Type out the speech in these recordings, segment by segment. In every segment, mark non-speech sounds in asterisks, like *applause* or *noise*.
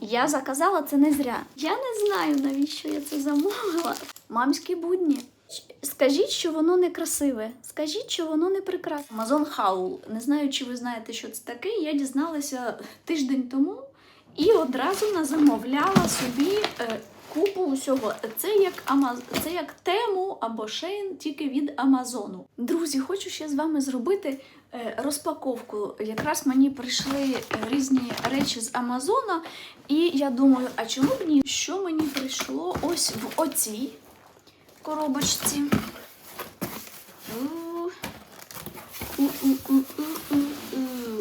Я заказала це не зря. Я не знаю, навіщо я це замовила. Мамські будні. Скажіть, що воно не красиве. Скажіть, що воно не прекрасне. Amazon Хаул. Не знаю, чи ви знаєте, що це таке. Я дізналася тиждень тому і одразу назамовляла собі е, купу усього. Це як Амаз... це як тему або шейн тільки від Амазону. Друзі, хочу ще з вами зробити розпаковку. Якраз мені прийшли е, різні речі з Амазона, і я думаю, а чому б? Що мені прийшло ось в оцій коробочці?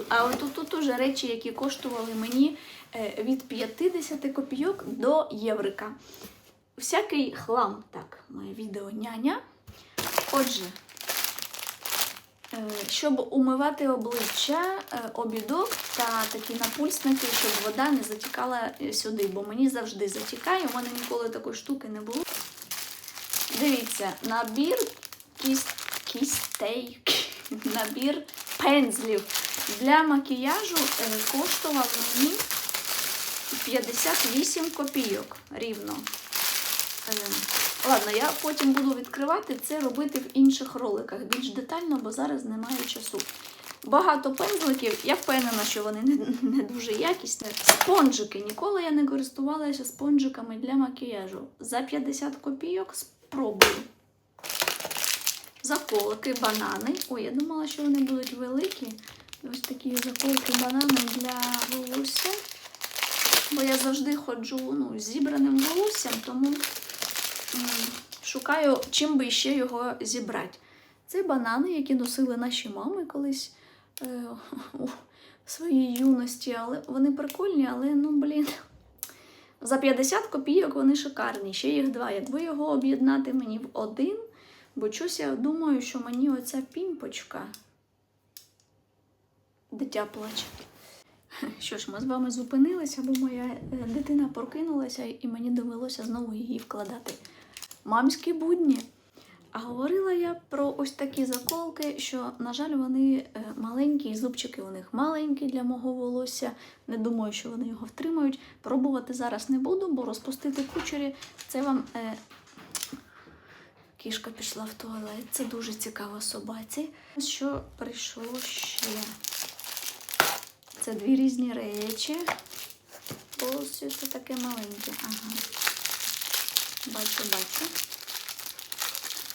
А от тут, уже речі, які коштували мені е, від 50 копійок до єврика. Всякий хлам. Так, моє відео няня. Отже, е, щоб умивати обличчя, е, обідок та такі напульсники, щоб вода не затікала е, сюди, бо мені завжди затікає, у мене ніколи такої штуки не було. Дивіться, набір кіс... кістей, *laughs* набір пензлів для макіяжу е, коштував мені 58 копійок рівно. Ладно, я потім буду відкривати це робити в інших роликах більш детально, бо зараз немає часу. Багато пензликів, я впевнена, що вони не, не дуже якісні. Спонжики. Ніколи я не користувалася спонжиками для макіяжу. За 50 копійок спробую. Заколки, банани. Ой, я думала, що вони будуть великі. Ось такі заколки банани для волосся. Бо я завжди ходжу ну, зібраним волоссям, тому шукаю, чим би ще його зібрати. Це банани, які носили наші мами колись е, у своїй юності, але вони прикольні, але ну блін. За 50 копійок вони шикарні. Ще їх два. Якби його об'єднати мені в один, бо чусь я думаю, що мені оця пімпочка. Дитя плаче. Що ж, ми з вами зупинилися, бо моя е, дитина прокинулася і мені довелося знову її вкладати. Мамські будні. А говорила я про ось такі заколки, що, на жаль, вони е, маленькі, і зубчики у них маленькі для мого волосся. Не думаю, що вони його втримають. Пробувати зараз не буду, бо розпустити кучері це вам. Е... Кішка пішла в туалет. Це дуже цікаво собаці. Що прийшло ще? Це дві різні речі. Це таке маленьке. Ага. Бачу, бачу.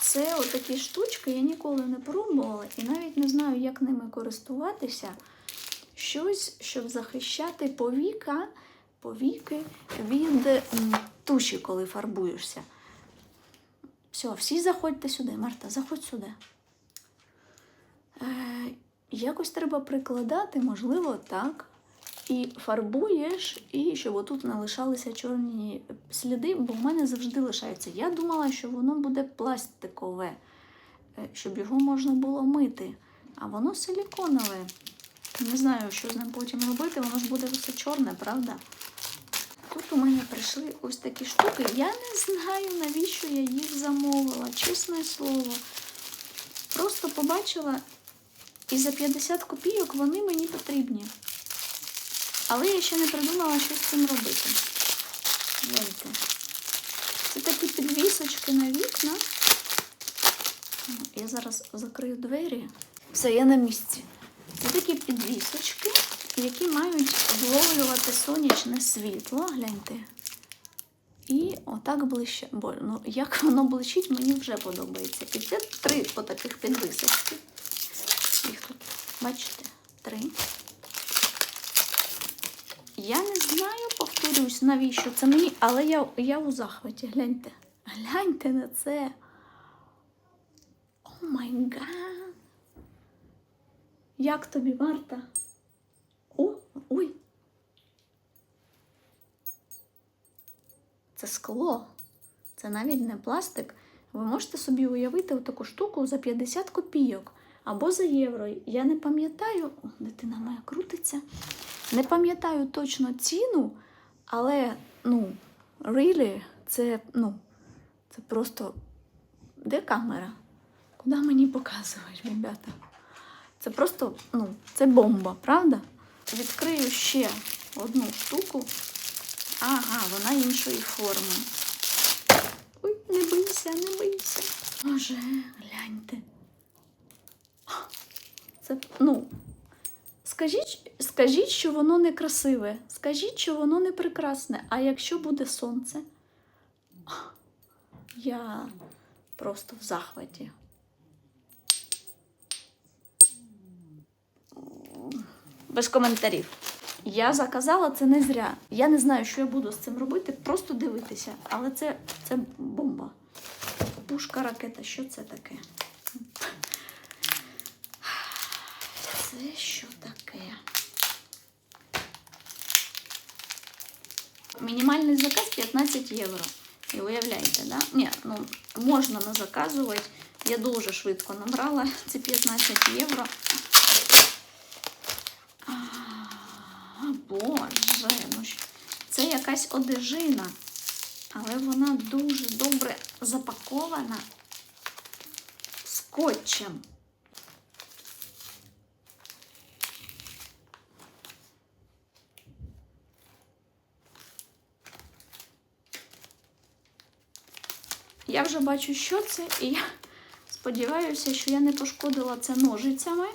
Це отакі штучки я ніколи не пробувала і навіть не знаю, як ними користуватися. Щось, щоб захищати повіка, повіки від туші, коли фарбуєшся. Все, всі заходьте сюди, Марта, заходь сюди. Е, якось треба прикладати, можливо, так. І фарбуєш, і щоб отут не чорні сліди, бо в мене завжди лишаються. Я думала, що воно буде пластикове, е, щоб його можна було мити. А воно силіконове. Не знаю, що з ним потім робити, воно ж буде все чорне, правда? Тут у мене прийшли ось такі штуки. Я не знаю, навіщо я їх замовила, чесне слово. Просто побачила, і за 50 копійок вони мені потрібні. Але я ще не придумала, що з цим робити. Гляньте. Це такі підвісочки на вікна. Я зараз закрию двері. Все, я на місці. Це такі підвісочки, які мають вловлювати сонячне світло. Гляньте. І отак ближче. Бо ну, як воно блищить, мені вже подобається. І це три отаких підвисочки. Їх тут, бачите, три. Я не знаю, повторюсь, навіщо це мені, але я, я у захваті. Гляньте. Гляньте на це. О май гад. Як тобі, Марта? О, ой. Це скло. Це навіть не пластик. Ви можете собі уявити таку штуку за 50 копійок або за євро. Я не пам'ятаю, О, дитина моя крутиться. Не пам'ятаю точно ціну, але, ну, really, це, ну, це просто. Де камера? Куди мені показують, ребята? Це просто, ну, це бомба, правда? Відкрию ще одну штуку. Ага, вона іншої форми. Ой, не бийся, не бийся. Боже, гляньте. Це, ну, скажіть, скажіть, що воно не красиве. Скажіть, що воно не прекрасне. А якщо буде сонце? Я просто в захваті. Без коментарів. Я заказала це не зря. Я не знаю, що я буду з цим робити, просто дивитися. Але це, це бомба. Пушка ракета, що це таке? Це що таке? Мінімальний заказ 15 євро. І уявляєте, да? Ні, ну можна не заказувати. Я дуже швидко набрала ці 15 євро. А, Боже, ну це якась одежина, але вона дуже добре запакована скотчем. Я вже бачу, що це, і я сподіваюся, що я не пошкодила це ножицями,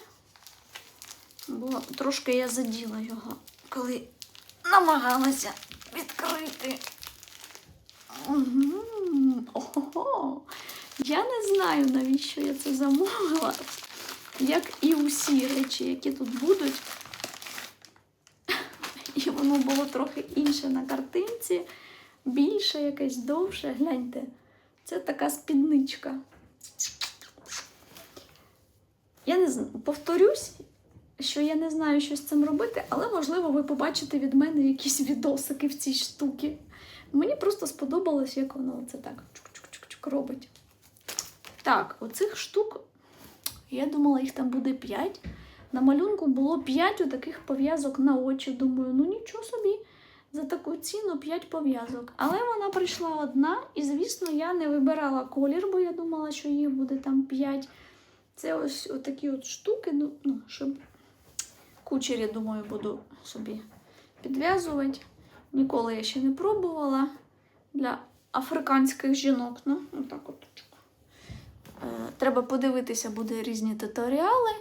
бо трошки я заділа його, коли намагалася відкрити. Ого. Я не знаю, навіщо я це замовила. Як і усі речі, які тут будуть. І воно було трохи інше на картинці, більше, якесь довше. Гляньте, це така спідничка. Я не повторюсь, що я не знаю, що з цим робити, але можливо ви побачите від мене якісь відосики в цій штуці. Мені просто сподобалось, як воно це так чук-чук-чук робить. Так, оцих штук, я думала, їх там буде 5. На малюнку було 5 таких пов'язок на очі. Думаю, ну нічого собі, за таку ціну 5 пов'язок. Але вона прийшла одна, і, звісно, я не вибирала колір, бо я думала, що їх буде там 5. Це ось такі от штуки, ну, ну щоб кучері, думаю, буду собі підв'язувати. Ніколи я ще не пробувала для африканських жінок. Ну, отак от. Е, Треба подивитися, буде різні туторіали.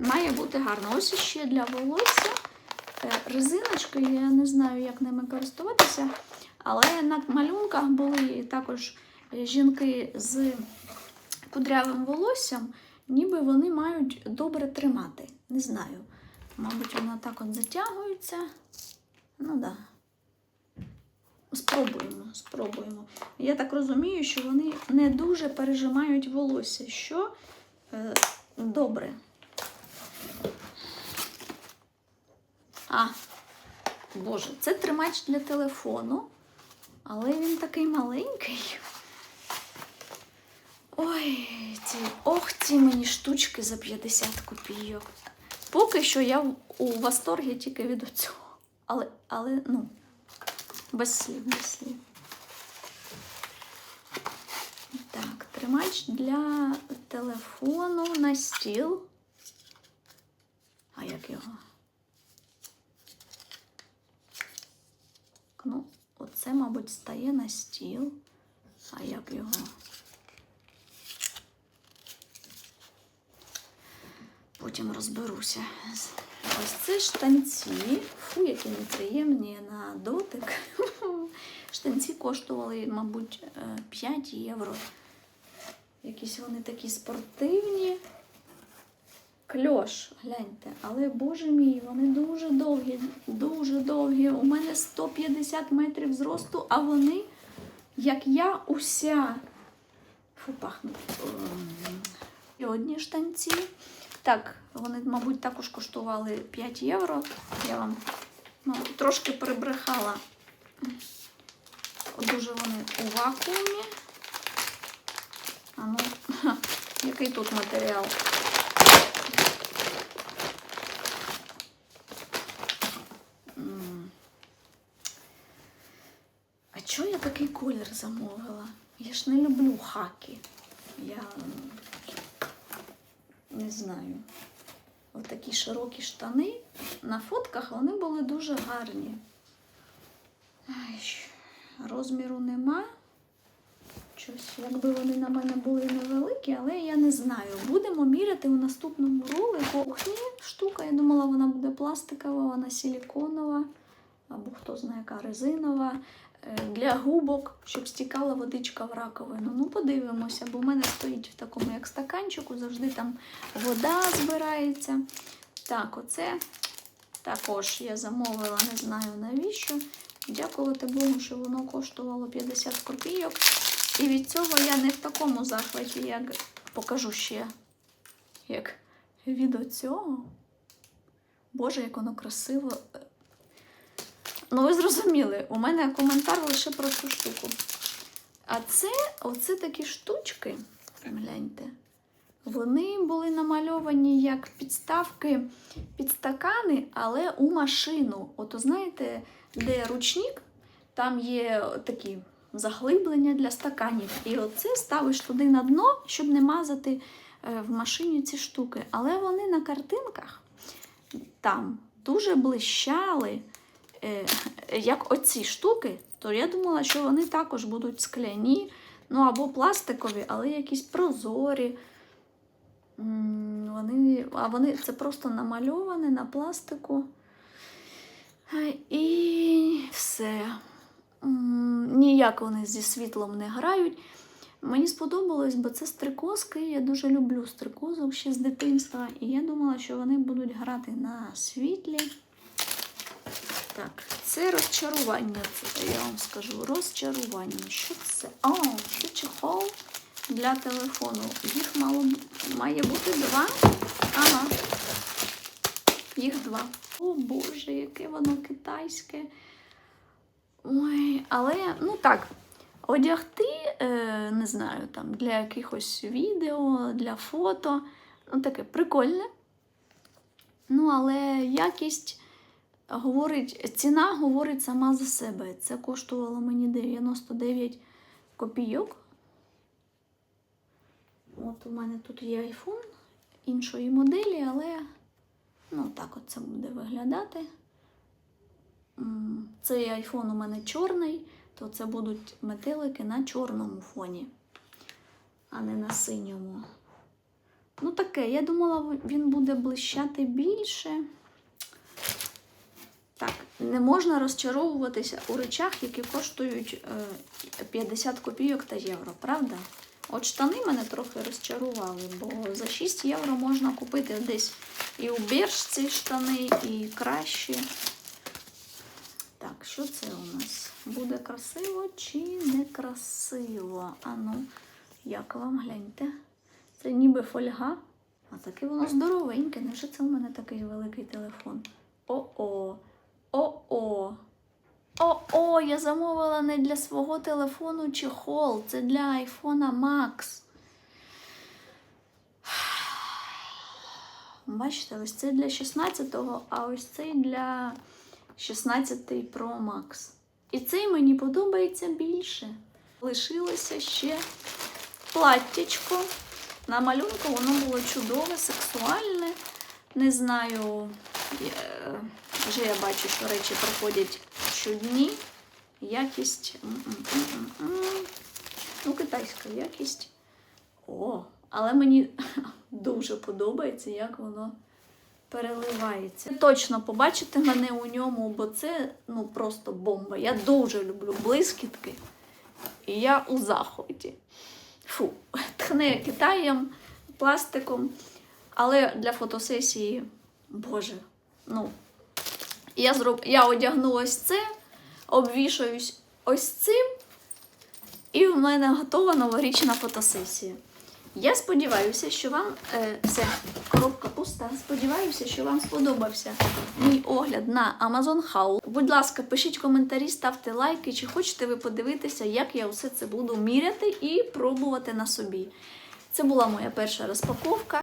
Має бути гарно. Ось ще для волосся. Е, Резиночки, я не знаю, як ними користуватися, але на малюнках були також е, жінки з кудрявим волоссям, ніби вони мають добре тримати. Не знаю. Мабуть, воно так от затягується. Ну. Да. Спробуємо, спробуємо. Я так розумію, що вони не дуже пережимають волосся, що е, добре. А, Боже, це тримач для телефону, але він такий маленький. Ой, ці, ох, ці мені штучки за 50 копійок. Поки що я у восторгі тільки від цього. Але, але, ну, без слів, без слів. Так, тримач для телефону на стіл. А як його? Ну, оце, мабуть, стає на стіл. А як його? Потім розберуся. Ось це штанці. Фу, які неприємні на дотик. *laughs* Штанці коштували, мабуть, е, 5 євро. Якісь вони такі спортивні. Кльош, гляньте, але боже мій, вони дуже довгі, дуже довгі. У мене 150 метрів зросту, а вони, як я, уся. Фу, пахнуть. І одні штанці. Так, вони, мабуть, також коштували 5 євро. Я вам ну, трошки перебрехала. Дуже вони у вакуумі. А ну, *laughs* який тут матеріал? М. А чого я такий колір замовила? Я ж не люблю хаки. Я не знаю. Отакі широкі штани. На фотках вони були дуже гарні. Розміру нема. Щось, якби вони на мене були невеликі, але я не знаю. Будемо міряти у наступному ролику. Кухні штука, я думала, вона буде пластикова, вона силіконова, або хто знає, яка резинова. Е, Для губок, щоб стікала водичка в раковину. Ну, подивимося, бо в мене стоїть в такому як стаканчику, завжди там вода збирається. Так, оце також я замовила, не знаю навіщо. Дякувати Богу, що воно коштувало 50 копійок. І від цього я не в такому захваті, як покажу ще, як від цього. Боже, як воно красиво. Ну, ви зрозуміли, у мене коментар лише про цю штуку. А це, оце такі штучки, гляньте, вони були намальовані як підставки під стакани, але у машину. Ото знаєте, де ручник, там є такі заглиблення для стаканів. І оце ставиш туди на дно, щоб не мазати е, в машині ці штуки. Але вони на картинках там дуже блищали, як оці штуки, то я думала, що вони також будуть скляні, ну або пластикові, але якісь прозорі. Вони, а вони це просто намальоване на пластику. Е, І все. Ніяк вони зі світлом не грають. Мені сподобалось, бо це стрикозки. Я дуже люблю стрикозок ще з дитинства. І я думала, що вони будуть грати на світлі. Так, це розчарування. Це я вам скажу. Розчарування. Що це? О, це чехол для телефону. Їх мало має бути два. Ага. Їх два. О Боже, яке воно китайське. Ой, але, ну так, одягти, е, не знаю, там для якихось відео, для фото. Ну, таке прикольне. Ну, але якість говорить, ціна говорить сама за себе. Це коштувало мені 99 копійок. От у мене тут є iPhone іншої моделі, але ну, так от це буде виглядати. Цей iPhone у мене чорний, то це будуть метелики на чорному фоні, а не на синьому. Ну, таке, я думала, він буде блищати більше. Не можна розчаровуватися у речах, які коштують е, 50 копійок та євро, правда? От штани мене трохи розчарували, бо за 6 євро можна купити десь і у біржці штани, і кращі. Так, що це у нас? Буде красиво чи не красиво? Ану, як вам гляньте? Це ніби фольга, а таке воно здоровеньке. Невже це у мене такий великий телефон? О-о, о-о. О-о, я замовила не для свого телефону чехол, це для айфона Max. Бачите, ось це для 16-го, а ось цей для 16 Pro Max. І цей мені подобається більше. Лишилося ще платтячко. На малюнку воно було чудове, сексуальне. Не знаю, вже я бачу, що речі проходять щодні. Якість. Ну, китайська якість. О, але мені *laughs* дуже подобається, як воно переливається. Точно побачите мене у ньому, бо це ну просто бомба. Я дуже люблю блискітки. І я у заході. Фу, *laughs* тхне Китаєм, пластиком. Але для фотосесії, боже, ну, я, зроб... я одягну ось це, обвішаюсь ось цим, і в мене готова новорічна фотосесія. Я сподіваюся, що вам е, все, коробка пуста. Сподіваюся, що вам сподобався мій огляд на Amazon Haul. Будь ласка, пишіть коментарі, ставте лайки, чи хочете ви подивитися, як я все це буду міряти і пробувати на собі. Це була моя перша розпаковка.